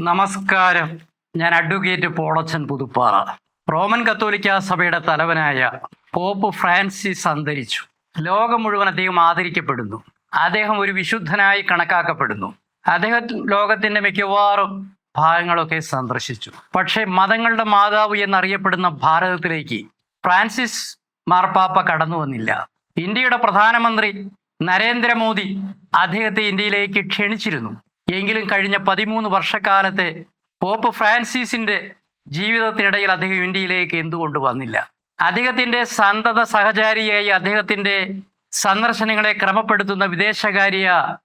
നമസ്കാരം. ഞാൻ advocate Polachan Puthuppara. Roman കത്തോലിക്ക സഭയുടെ തലവനായ പോപ്പ് ഫ്രാൻസിസ് അന്തരിച്ചു. ലോകം മുഴുവൻ അദ്ദേഹം ആദരിക്കപ്പെടുന്നു. അദ്ദേഹം ഒരു വിശുദ്ധനായി കണക്കാക്കപ്പെടുന്നു. അദ്ദേഹം ലോകത്തിന്റെ മിക്കവാറും ഭാഗങ്ങളൊക്കെ സന്ദർശിച്ചു. പക്ഷേ മതങ്ങളുടെ മാതാവ് എന്നറിയപ്പെടുന്ന ഭാരതത്തിലേക്ക് ഫ്രാൻസിസ് മാർപ്പാപ്പ കടന്നു വന്നില്ല. ഇന്ത്യയുടെ പ്രധാനമന്ത്രി നരേന്ദ്രമോദി അദ്ദേഹത്തെ ഇന്ത്യയിലേക്ക് ക്ഷണിച്ചിരുന്നു. എങ്കിലും കഴിഞ്ഞ പതിമൂന്ന് വർഷക്കാലത്തെ പോപ്പ് ഫ്രാൻസിസിന്റെ ജീവിതത്തിനിടയിൽ അദ്ദേഹം ഇന്ത്യയിലേക്ക് എന്തുകൊണ്ട് വന്നില്ല? അദ്ദേഹത്തിന്റെ സന്തത സഹചാരിയായി അദ്ദേഹത്തിന്റെ സന്ദർശനങ്ങളെ ക്രമപ്പെടുത്തുന്ന വിദേശകാര്യ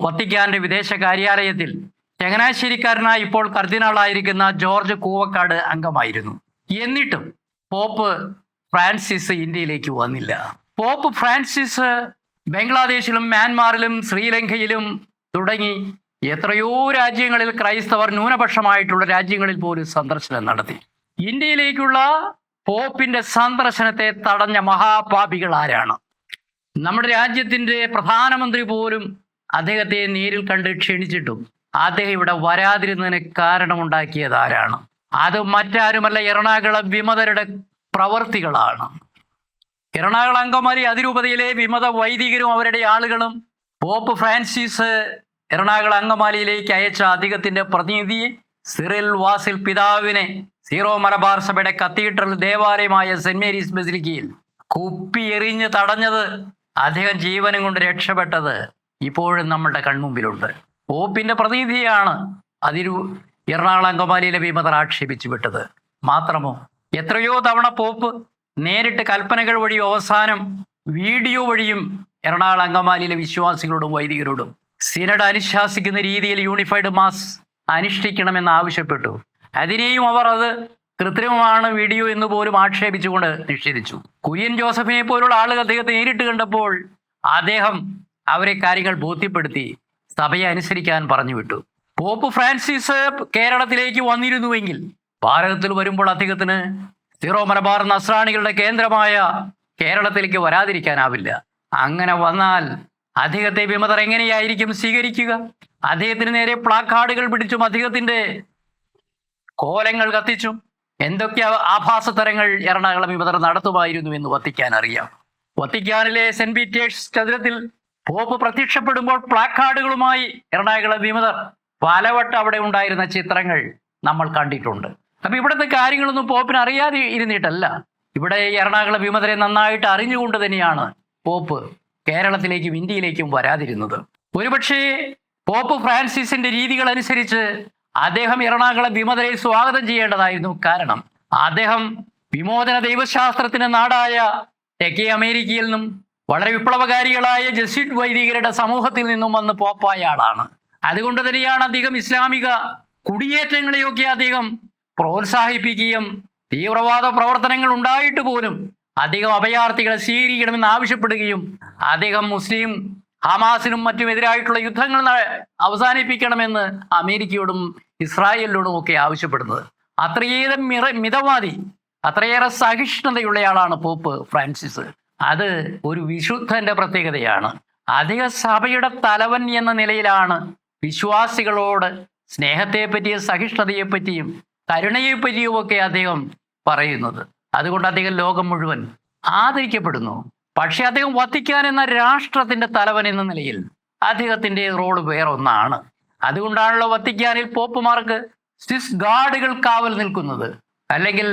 വത്തിക്കാന്റെ വിദേശ കാര്യാലയത്തിൽ ചങ്ങനാശ്ശേരിക്കാരനായി ഇപ്പോൾ കർദിനാളായിരിക്കുന്ന ജോർജ് കൂവക്കാട് അംഗമായിരുന്നു. എന്നിട്ടും പോപ്പ് ഫ്രാൻസിസ് ഇന്ത്യയിലേക്ക് വന്നില്ല. പോപ്പ് ഫ്രാൻസിസ് ബംഗ്ലാദേശിലും മ്യാൻമാറിലും ശ്രീലങ്കയിലും തുടങ്ങി എത്രയോ രാജ്യങ്ങളിൽ ക്രൈസ്തവർ ന്യൂനപക്ഷമായിട്ടുള്ള രാജ്യങ്ങളിൽ പോലും സന്ദർശനം നടത്തി. ഇന്ത്യയിലേക്കുള്ള പോപ്പിന്റെ സന്ദർശനത്തെ തടഞ്ഞ മഹാപാപികൾ ആരാണ്? നമ്മുടെ രാജ്യത്തിന്റെ പ്രധാനമന്ത്രി പോലും അദ്ദേഹത്തെ നേരിൽ കണ്ട് ക്ഷണിച്ചിട്ടും അദ്ദേഹം ഇവിടെ വരാതിരുന്നതിന് കാരണമുണ്ടാക്കിയത് ആരാണ്? അത് മറ്റാരുമല്ല എറണാകുളം വിമതരുടെ പ്രവർത്തികളാണ്. എറണാകുളം അങ്കമാലി അതിരൂപതയിലെ വിമത വൈദികരും അവരുടെ ആളുകളും പോപ്പ് ഫ്രാൻസിസ് എറണാകുളം അങ്കമാലിയിലേക്ക് അയച്ച അദ്ദേഹത്തിന്റെ പ്രതിനിധി സിറിൽ വാസിൽ പിതാവിനെ സീറോ മലബാർ സഭയുടെ കത്തീഡ്രൽ ദേവാലയമായ സെന്റ് മേരീസ് ബസിലിക്കയിൽ കുപ്പി എറിഞ്ഞ് തടഞ്ഞത് അദ്ദേഹം ജീവനും കൊണ്ട് രക്ഷപ്പെട്ടത് ഇപ്പോഴും നമ്മുടെ കൺമുമ്പിലുണ്ട്. പോപ്പിന്റെ പ്രതിനിധിയാണ് അതിരു എറണാകുളം അങ്കമാലിയിലെ വിമതർ ആക്ഷേപിച്ചു വിട്ടത് മാത്രമോ എത്രയോ തവണ പോപ്പ് നേരിട്ട് കൽപ്പനകൾ വഴിയും അവസാനം വീഡിയോ വഴിയും എറണാകുളം അങ്കമാലിയിലെ വിശ്വാസികളോടും വൈദികരോടും സിനഡ് അനുശാസിക്കുന്ന രീതിയിൽ യൂണിഫൈഡ് മാസ് അനുഷ്ഠിക്കണമെന്ന് ആവശ്യപ്പെട്ടു. അതിനെയും അവർ അത് കൃത്രിമമാണ് വീഡിയോ എന്ന് പോലും ആക്ഷേപിച്ചുകൊണ്ട് നിഷേധിച്ചു. കുര്യൻ ജോസഫിനെ പോലുള്ള ആളുകൾ അദ്ദേഹത്തെ നേരിട്ട് കണ്ടപ്പോൾ അദ്ദേഹം അവരെ കാര്യങ്ങൾ ബോധ്യപ്പെടുത്തി സഭയെ അനുസരിക്കാൻ പറഞ്ഞു വിട്ടു പോപ്പ് ഫ്രാൻസിസ് കേരളത്തിലേക്ക് വന്നിരുന്നുവെങ്കിൽ ഭാരതത്തിൽ വരുമ്പോൾ അദ്ദേഹത്തിന് സീറോ മലബാർ നസ്രാണികളുടെ കേന്ദ്രമായ കേരളത്തിലേക്ക് വരാതിരിക്കാനാവില്ല. അങ്ങനെ വന്നാൽ അദ്ദേഹത്തെ വിമതർ എങ്ങനെയായിരിക്കും സ്വീകരിക്കുക? അദ്ദേഹത്തിന് നേരെ പ്ലാക്കാർഡുകൾ പിടിച്ചും അദ്ദേഹത്തിന്റെ കോലങ്ങൾ കത്തിച്ചും. എന്തൊക്കെ ആഭാസതരങ്ങൾ എറണാകുളം വിമതർ നടത്തുമായിരുന്നു എന്ന് വത്തിക്കാൻ അറിയാം. വത്തിക്കാനിലെ സെന്റ് പീറ്റേഴ്സ് ചതുരത്തിൽ പോപ്പ് പ്രത്യക്ഷപ്പെടുമ്പോൾ പ്ലാക്കാർഡുകളുമായി എറണാകുളം വിമതർ പലവട്ടം അവിടെ ഉണ്ടായിരുന്ന ചിത്രങ്ങൾ നമ്മൾ കണ്ടിട്ടുണ്ട്. അപ്പൊ ഇവിടുത്തെ കാര്യങ്ങളൊന്നും പോപ്പിന് അറിയാതെ ഇരുന്നിട്ടല്ല. ഇവിടെ എറണാകുളം വിമതരെ നന്നായിട്ട് അറിഞ്ഞുകൊണ്ട് തന്നെയാണ് പോപ്പ് കേരളത്തിലേക്കും ഇന്ത്യയിലേക്കും വരാതിരുന്നത്. ഒരുപക്ഷേ പോപ്പ് ഫ്രാൻസിസിന്റെ രീതികൾ അനുസരിച്ച് അദ്ദേഹം എറണാകുളം വിമതരെ സ്വാഗതം ചെയ്യേണ്ടതായിരുന്നു. കാരണം അദ്ദേഹം വിമോചന ദൈവശാസ്ത്രത്തിന് നാടായ തെക്കേ അമേരിക്കയിൽ നിന്നും വളരെ വിപ്ലവകാരികളായ ജസ്വിറ്റ് വൈദികരുടെ സമൂഹത്തിൽ നിന്നും വന്ന് പോപ്പായ ആളാണ്. അതുകൊണ്ട് തന്നെയാണ് അദ്ദേഹം ഇസ്ലാമിക കുടിയേറ്റങ്ങളെയൊക്കെ അദ്ദേഹം പ്രോത്സാഹിപ്പിക്കുകയും തീവ്രവാദ പ്രവർത്തനങ്ങൾ ഉണ്ടായിട്ട് പോലും അദ്ദേഹം അഭയാർത്ഥികളെ സ്വീകരിക്കണമെന്ന് ആവശ്യപ്പെടുകയും അദ്ദേഹം മുസ്ലിം ഹമാസിനും മറ്റും എതിരായിട്ടുള്ള യുദ്ധങ്ങൾ അവസാനിപ്പിക്കണമെന്ന് അമേരിക്കയോടും ഇസ്രായേലിനോടും ഒക്കെ ആവശ്യപ്പെടുന്നത്. അത്രയേറെ മിറ മിതവാദി അത്രയേറെ സഹിഷ്ണുതയുള്ളയാളാണ് പോപ്പ് ഫ്രാൻസിസ്. അത് ഒരു വിശുദ്ധന്റെ പ്രത്യേകതയാണ്. അധിക സഭയുടെ തലവൻ എന്ന നിലയിലാണ് വിശ്വാസികളോട് സ്നേഹത്തെപ്പറ്റിയും സഹിഷ്ണുതയെപ്പറ്റിയും കരുണയെപ്പറ്റിയും ഒക്കെ അദ്ദേഹം പറയുന്നത്. അതുകൊണ്ട് അദ്ദേഹം ലോകം മുഴുവൻ ആദരിക്കപ്പെടുന്നു. പക്ഷേ അദ്ദേഹം വത്തിക്കാൻ എന്ന രാഷ്ട്രത്തിന്റെ തലവൻ എന്ന നിലയിൽ അദ്ദേഹത്തിന്റെ റോൾ വേറൊന്നാണ് അതുകൊണ്ടാണല്ലോ വത്തിക്കാനിൽ പോപ്പുമാർക്ക് സ്വിസ് ഗാർഡുകൾ കാവൽ നിൽക്കുന്നത്. അല്ലെങ്കിൽ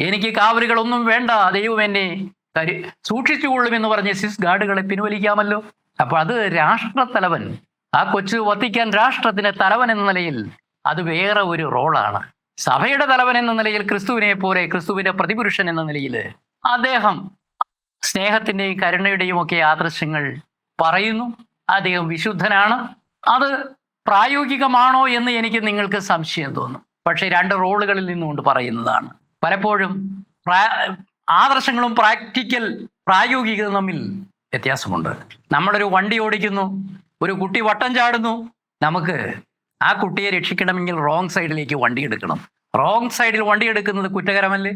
എനിക്ക് കാവലുകളൊന്നും വേണ്ട ദൈവം എന്നെ കരു സൂക്ഷിച്ചുകൊള്ളുമെന്ന് പറഞ്ഞ് സ്വിസ് ഗാർഡുകളെ പിൻവലിക്കാമല്ലോ. അപ്പോൾ അത് രാഷ്ട്രത്തലവൻ ആ കൊച്ചു വത്തിക്കാൻ രാഷ്ട്രത്തിന്റെ തലവൻ എന്ന നിലയിൽ അത് വേറെ ഒരു റോളാണ് സഭയുടെ തലവൻ എന്ന നിലയിൽ ക്രിസ്തുവിനെ പോലെ ക്രിസ്തുവിന്റെ പ്രതിപുരുഷൻ എന്ന നിലയിൽ അദ്ദേഹം സ്നേഹത്തിന്റെയും കരുണയുടെയും ഒക്കെ ആദർശങ്ങൾ പറയുന്നു. അദ്ദേഹം വിശുദ്ധനാണ്. അത് പ്രായോഗികമാണോ എന്ന് എനിക്ക് നിങ്ങൾക്ക് സംശയം തോന്നും. പക്ഷേ രണ്ട് റോളുകളിൽ നിന്നുകൊണ്ട് പറയുന്നതാണ്. പലപ്പോഴും ആദർശങ്ങളും പ്രാക്ടിക്കൽ പ്രായോഗികത തമ്മിൽ വ്യത്യാസമുണ്ട്. നമ്മളൊരു വണ്ടി ഓടിക്കുന്നു ഒരു കുട്ടി വട്ടം ചാടുന്നു നമുക്ക് ആ കുട്ടിയെ രക്ഷിക്കണമെങ്കിൽ റോങ് സൈഡിലേക്ക് വണ്ടി എടുക്കണം. റോങ് സൈഡിൽ വണ്ടി എടുക്കുന്നത് കുറ്റകരമല്ലേ?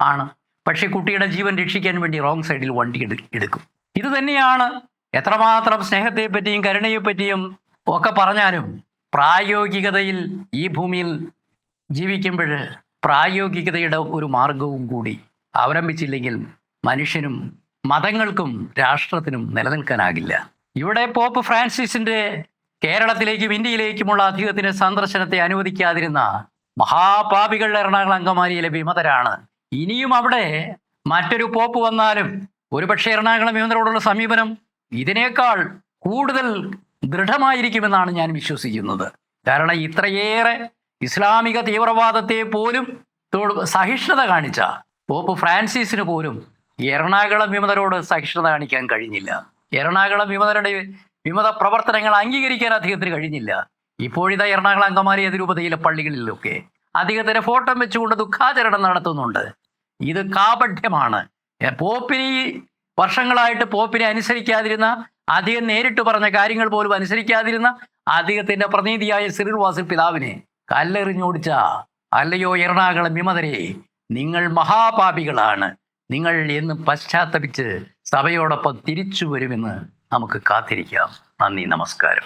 ആണ്. പക്ഷെ കുട്ടിയുടെ ജീവൻ രക്ഷിക്കാൻ വേണ്ടി റോങ് സൈഡിൽ വണ്ടി എടു എടുക്കും. ഇത് തന്നെയാണ് എത്രമാത്രം സ്നേഹത്തെ പറ്റിയും കരുണയെ പറ്റിയും ഒക്കെ പറഞ്ഞാലും പ്രായോഗികതയിൽ ഈ ഭൂമിയിൽ ജീവിക്കുമ്പോൾ പ്രായോഗികതയുടെ ഒരു മാർഗവും കൂടി അവലംബിച്ചില്ലെങ്കിൽ മനുഷ്യനും മതങ്ങൾക്കും രാഷ്ട്രത്തിനും നിലനിൽക്കാനാകില്ല. ഇവിടെ പോപ്പ് ഫ്രാൻസിസിന്റെ കേരളത്തിലേക്കും ഇന്ത്യയിലേക്കുമുള്ള അധികത്തിന് സന്ദർശനത്തെ അനുവദിക്കാതിരുന്ന മഹാപാപികൾ എറണാകുളം അങ്കമാലിയിലെ വിമതരാണ്. ഇനിയും അവിടെ മറ്റൊരു പോപ്പ് വന്നാലും ഒരുപക്ഷെ എറണാകുളം വിമതരോടുള്ള സമീപനം ഇതിനേക്കാൾ കൂടുതൽ ദൃഢമായിരിക്കുമെന്നാണ് ഞാൻ വിശ്വസിക്കുന്നത്. കാരണം ഇത്രയേറെ ഇസ്ലാമിക തീവ്രവാദത്തെ പോലും സഹിഷ്ണുത കാണിച്ച പോപ്പ് ഫ്രാൻസിസിന് പോലും എറണാകുളം വിമതരോട് സഹിഷ്ണുത കാണിക്കാൻ കഴിഞ്ഞില്ല. എറണാകുളം വിമതരുടെ വിമത പ്രവർത്തനങ്ങൾ അംഗീകരിക്കാൻ അദ്ദേഹത്തിന് കഴിഞ്ഞില്ല. ഇപ്പോഴിതാ എറണാകുളം അങ്കമാലി അതിരൂപതയിലെ പള്ളികളിലൊക്കെ അദ്ദേഹത്തിന്റെ ഫോട്ടോ വെച്ചുകൊണ്ട് ദുഃഖാചരണം നടത്തുന്നുണ്ട്. ഇത് കാപഠ്യമാണ്. പോപ്പിനി വർഷങ്ങളായിട്ട് പോപ്പിനെ അനുസരിക്കാതിരുന്ന അദ്ദേഹം നേരിട്ട് പറഞ്ഞ കാര്യങ്ങൾ പോലും അനുസരിക്കാതിരുന്ന അദ്ദേഹത്തിന്റെ പ്രതിനിധിയായ സിറിൽ വാസിൽ പിതാവിനെ കല്ലെറിഞ്ഞോടിച്ച അല്ലയോ എറണാകുളം വിമതരെ നിങ്ങൾ മഹാപാപികളാണ്. നിങ്ങൾ എന്ന് പശ്ചാത്തപിച്ച് സഭയോടൊപ്പം തിരിച്ചു വരുമെന്ന് നമുക്ക് കാത്തിരിക്കാം. നന്ദി നമസ്കാരം.